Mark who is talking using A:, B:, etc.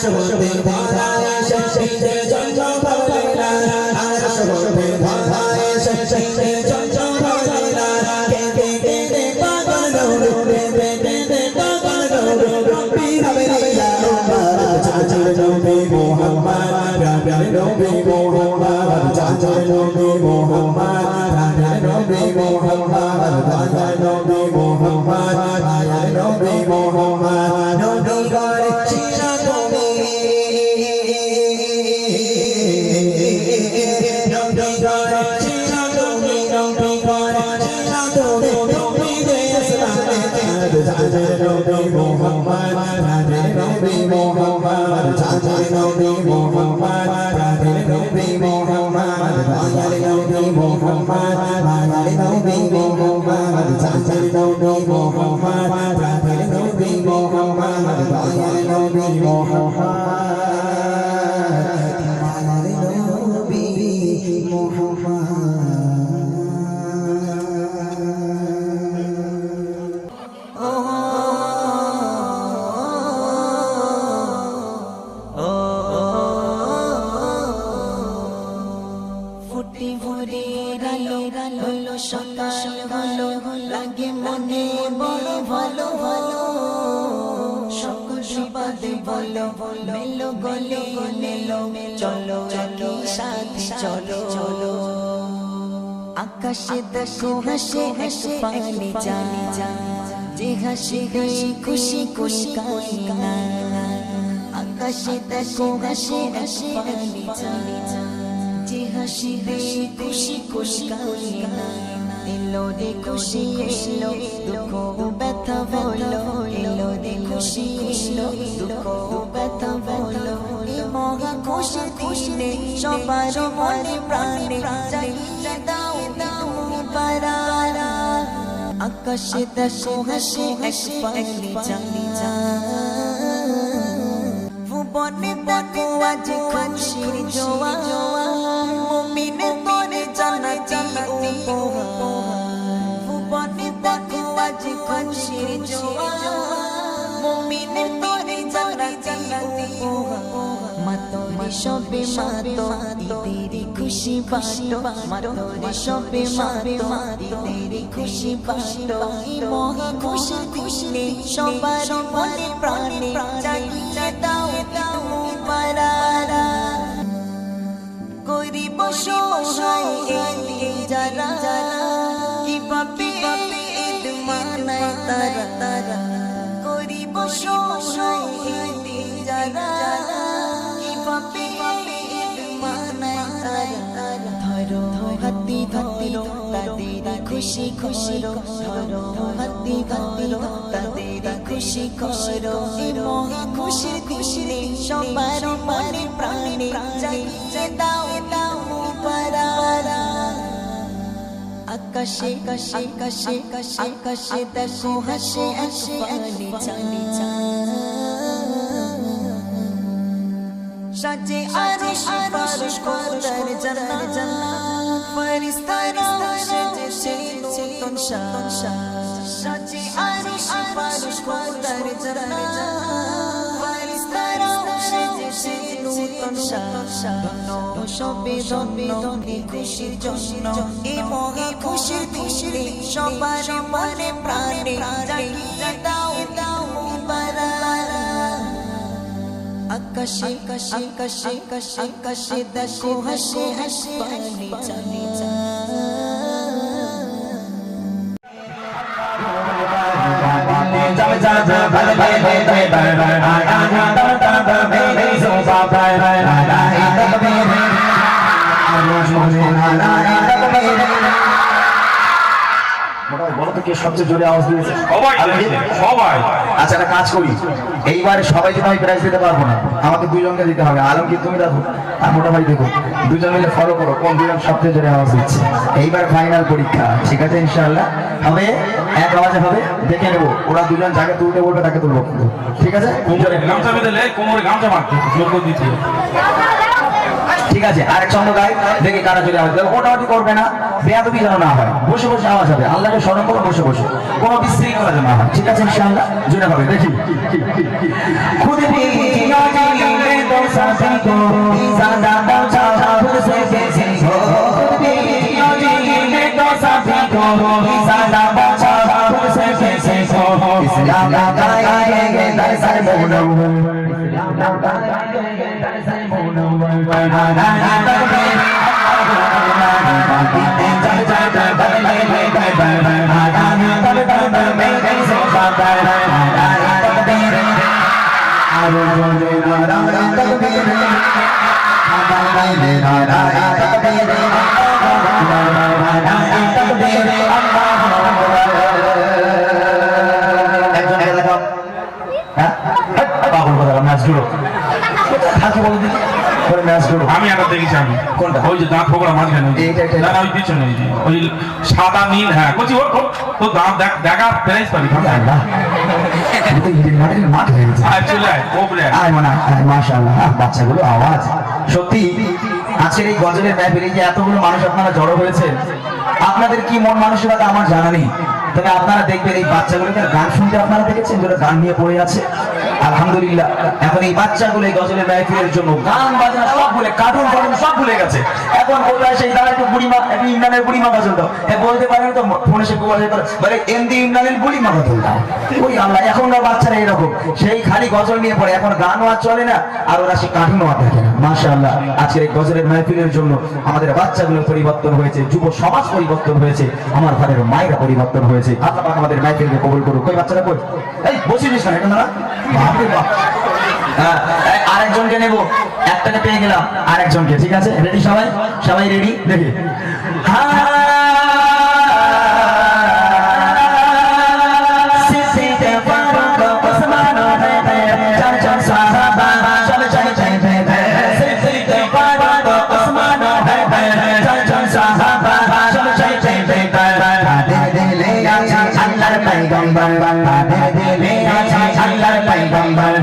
A: শক্তিতে জয় পাবনে না আরশ হতে ধারায় শক্তিতে জয় পাবনে না কে কে কে কে পাগল গৌর রে রে রে রে পাগল গৌর রবি হবে রে চাচর নবী মোহাম্মদ প্রাণের নবী মোহাম্মদ চাচর নবী মোহাম্মদ মোহাম্মদ চাচর নবী মোহাম্মদ প্রাণের নবী মোহাম্মদ দয়ার নবী মোহাম্মদ মায়ার নবী মোহাম্মদ চাচর নবী মোহাম্মদ প্রাণের নবী মোহাম্মদ দয়ার নবী মোহাম্মদ
B: ফুটি ভরে রালো হলো সকাল হলো লাগে মনে বড় ভালো ভালো সকল বিপদে বলো মেলো গলে, মেলো চলো একই সাথে, চলো। চলো আকাশে দেখো, হাসে হাসে পানি যা যে হাসি হাসি, খুশি খুশি কান্না আকাশে দেখো, হাসে হাসে পানি যা যে হাসি হাসি খুশি খুশি কান্না এলো রে খুশি এলো, দুঃখ ব্যথা বলো। এলো রে খুশি এলো, দুঃখ ব্যথা বলো। মহা খুশি খুশি সবার মনে প্রাণে জাগিয়ে দাও দাও পারারা আকাশে দেখো হাসি হাসি পানি যা ভুবনে দেখো আজ খুশির জোয়া মুমিনে তোরে জানাতি উপহার। ভুবনে দেখো আজ খুশির জোয়া মুমিনে তোরে জানাতি উপহার। মাতরে সবে মাতো ঈদেরি খুশি বাটো। মাতরে সবে মাতো ঈদেরি খুশি বাটো। এই মহা খুশি খুশি সবার মনে প্রাণে জাগিয়ে দাও। গরিব সহায় এই যারা কীভাবে ঈদ মানায় তারা তারা গরিব সহায় এই যারা কীভাবে ঈদ মানায় তারা তারা ধরো হাতি ধরো তাদের খুশি খুশি ধরো হাতি ধরো তাদের খুশি করো মহা খুশি খুশি সবার মনে প্রাণে জাগিয়ে দাও দাও পারারা আকাশে কাশে কাশে কাশে আকাশে দেখো হাসে হাসে পানি চালি সাজে আরশ ফারশ কোদার জান্নাত জান্নাত ফেরেশতারা সেজে সে নূতন সাজে আরশ ফারশ কোদার জান্নাত ধন্য সবে ধন্য খুশির জন্য এ মহা খুশির খুশি সবার মনে প্রাণে দাও দাও আকাশে আকাশে আকাশে আকাশে আকাশে দেখো হাসে হাসে পানি চালি
A: যাবে যাবে ভালো ভালো ভালো ভালো আয়া না তা তা তা মেরে সোবা
C: বাবায় নারায় কে সবচেয়ে জোরে আওয়াজ দিয়েছে।
D: সবাই সবাই।
C: আচ্ছা একটা কাজ করি। এইবারে সবাইকে তো আমি প্রাইজ দিতে পারব না আমাকে দুইজনকে দিতে হবে। আলমগীর তুমি দেখো? আর মোটা ভাই দেখো। দুজন মিলে ফলো করো কোন দুজন সবচেয়ে জোরে আওয়াজ দিচ্ছে। এইবার ফাইনাল পরীক্ষা। ঠিক আছে ইনশাআল্লাহ। হবে? এক আওয়াজে হবে? দেখে নেব। ওরা দুজন যাকে তুলতে বলবে তাকে তুলবো। কিন্তু ঠিক আছে?
D: কোমরে গামছা বেঁধে কোমরে গামছা মারতে যোগ্য দিতে
C: ঠিক আছে, আর এক ছন্দ গাই দেখে কারা চলে আসবে। ওটাওটি করবে না, বেয়াদবি যেন না হয়। বসে বসে আওয়াজ হবে, আল্লাহকে স্মরণ করো, বসে বসে। কোনো বিশৃঙ্খলা যেন হয়। ঠিক আছে, ইনশাআল্লাহ? জুড়ে হবে, দেখি। খুদ ভি নজরি মে তো সাথী কো ইজাজা দাও, চাও খুদ সে বেশি হো খুদ ভি নজরি মে তো। সাথী কো ইজাজা দাও, চাও খুদ সে বেশি হো ইসলাম গায়ে
D: গে দরসার মোহন Ramana
C: কোনটা?
D: ওই যে দাঁত মাঝখানে। না না ওই পিছনে ওই সাদা নীল হ্যাঁ। বলছি ওর তোর দাঁত দেখ প্রাইজ পাবি
C: তো বাচ্চাগুলো আওয়াজ। সত্যি আজকের এই গজলের ম্যাপের এই যে এতগুলো মানুষ আপনারা জড়ো হয়েছেন আপনাদের কি মন মানসিকতা আমার জানা নেই। তবে আপনারা দেখবেন এই বাচ্চাগুলোকে গান শুনতে আপনারা দেখেছেন যারা গান নিয়ে পড়ে আছে? আলহামদুলিল্লাহ। এখন এই বাচ্চাগুলো এই গজলের মাহফিলের জন্য গান বাজনা সব ভুলে কার্টুন কার্টুন সব ভুলে গেছে। এখন বলবে সেই দাঁড়া একটু বুড়িমা একটু ইমরানের বুড়িমা গজল দাও। এ বলতে পারেন তো, ফোনে সে বলে বলে এমডি ইমরানের বুড়িমা গজল ওই আল্লাহ এখনকার বাচ্চারা এরকম। সেই খালি গজল নিয়ে পড়ে, এখন গানও আর চলে না, আর ওরা সে কার্টুনও আর দেখে না। মাশাআল্লাহ, আজকের এই গজলের মাহফিলের জন্য আমাদের বাচ্চাগুলো পরিবর্তন হয়েছে, যুব সমাজ পরিবর্তন হয়েছে, আমার ঘরের মায়েরা পরিবর্তন হয়েছে। আল্লাহ আমাদের মাহফিলকে কবুল করুক। কই বাচ্চারা, কই? এই বসিস না এখন না? হ্যাঁ, আরেকজনকে নেব। একটাকে পেয়ে গেলাম আরেকজনকে ঠিক আছে? রেডি সবাই? সবাই রেডি দেখি। হ্যাঁ তাদের দিলে আছে আল্লাহর পয়গম্বর